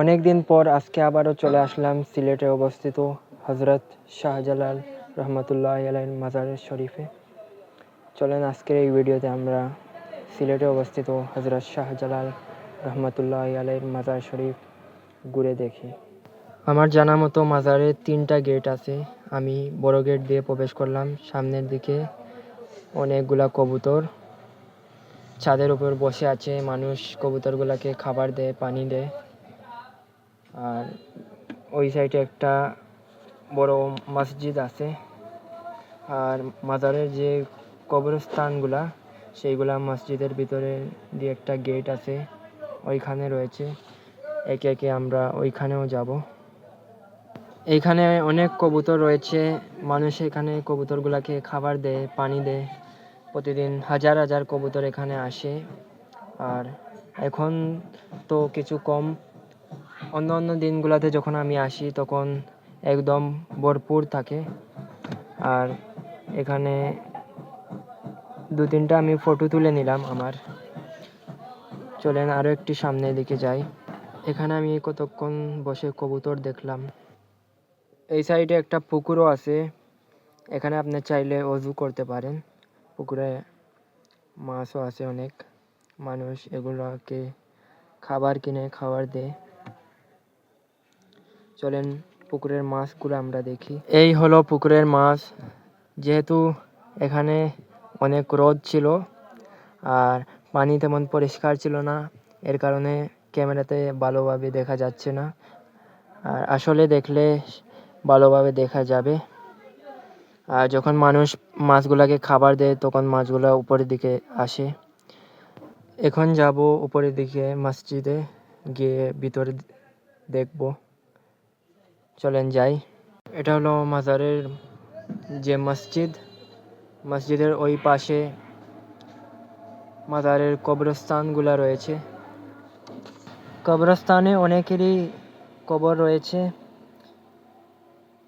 অনেক দিন পর আজকে আবারও চলে আসলাম সিলেটে অবস্থিত হজরত শাহজালাল রহমতুল্লাহ আলাইন মাজার শরীফে। চলেন আজকের এই ভিডিওতে আমরা সিলেটে অবস্থিত হজরত শাহজালাল রহমতুল্লাহ আলাইন মাজার শরীফ ঘুরে দেখি। আমার জানা মতো মাজারে তিনটা গেট আছে। আমি বড় গেট দিয়ে প্রবেশ করলাম। সামনের দিকে অনেকগুলা কবুতর। ছাদের উপর বসে আছে মানুষ। কবুতরগুলাকে খাবার দেয়, পানি দেয়। আর ওই সাইডে একটা বড় মসজিদ আছে। আর মাজারের যে কবরস্থানগুলা, সেইগুলা মসজিদের ভিতরে দিয়ে একটা গেট আছে, ওইখানে রয়েছে। একে একে আমরা ওইখানেও যাব। এইখানে অনেক কবুতর রয়েছে। মানুষ এখানে কবুতরগুলাকে খাবার দেয়, পানি দেয়। প্রতিদিন হাজার হাজার কবুতর এখানে আসে। আর এখন তো কিছু কম অন্য অন্য দিনগুলোতে যখন আমি আসি, তখন একদম ভরপুর থাকে। আর এখানে দু তিনটা আমি ফটো তুলে নিলাম আমার। চলেন আরও একটি সামনের দিকে যাই। এখানে আমি কতক্ষণ বসে কবুতর দেখলাম। এই সাইডে একটা পুকুরও আছে। এখানে আপনি চাইলে অজু করতে পারেন। পুকুরে মাছও আছে অনেক। মানুষ এগুলোকে খাবার কিনে, খাবার দেয়। চলেন, পুকুরের মাছগুলো আমরা দেখি। এই হলো পুকুরের মাছ। যেহেতু এখানে অনেক রোদ ছিল আর পানি তেমন পরিষ্কার ছিল না, এর কারণে ক্যামেরাতে ভালোভাবে দেখা যাচ্ছে না। আর আসলে দেখলে ভালোভাবে দেখা যাবে। আর যখন মানুষ মাছগুলাকে খাবার দেয়, তখন মাছগুলো উপরের দিকে আসে। এখন যাব উপরের দিকে মসজিদে গিয়ে ভিতরে দেখব। চলেন যাই। এটা হলো মাজারের যে মসজিদ। মসজিদের ওই পাশে মাজারের কবরস্থানগুলো রয়েছে। কবরস্থানে অনেকেরই কবর রয়েছে।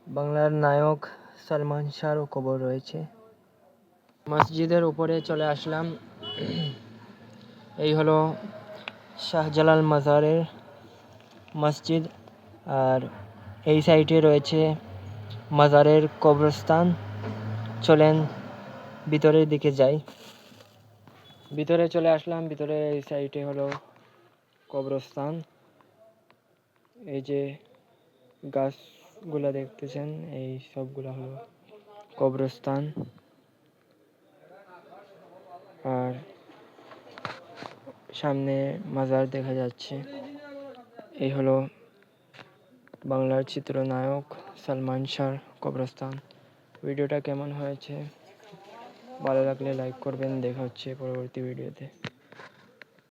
বাংলার নায়ক সালমান শাহরও কবর রয়েছে। মসজিদের উপরে চলে আসলাম। এই হলো শাহজালাল মাজারের মসজিদ। আর এই সাইডে রয়েছে মাজারের কবরস্থান। চলেন ভিতরের দিকে যাই। ভিতরে চলে আসলাম। ভিতরে এই সাইডে হলো কবরস্থান। এই যে গাছগুলা দেখতেছেন, এই সবগুলা হলো কবরস্থান। আর সামনে মাজার দেখা যাচ্ছে। এই হলো বাংলার চিত্রনায়ক সালমান শাহর কবরস্থান। ভিডিওটা কেমন হয়েছে? ভালো লাগলে লাইক করবেন। দেখা হচ্ছে পরবর্তী ভিডিওতে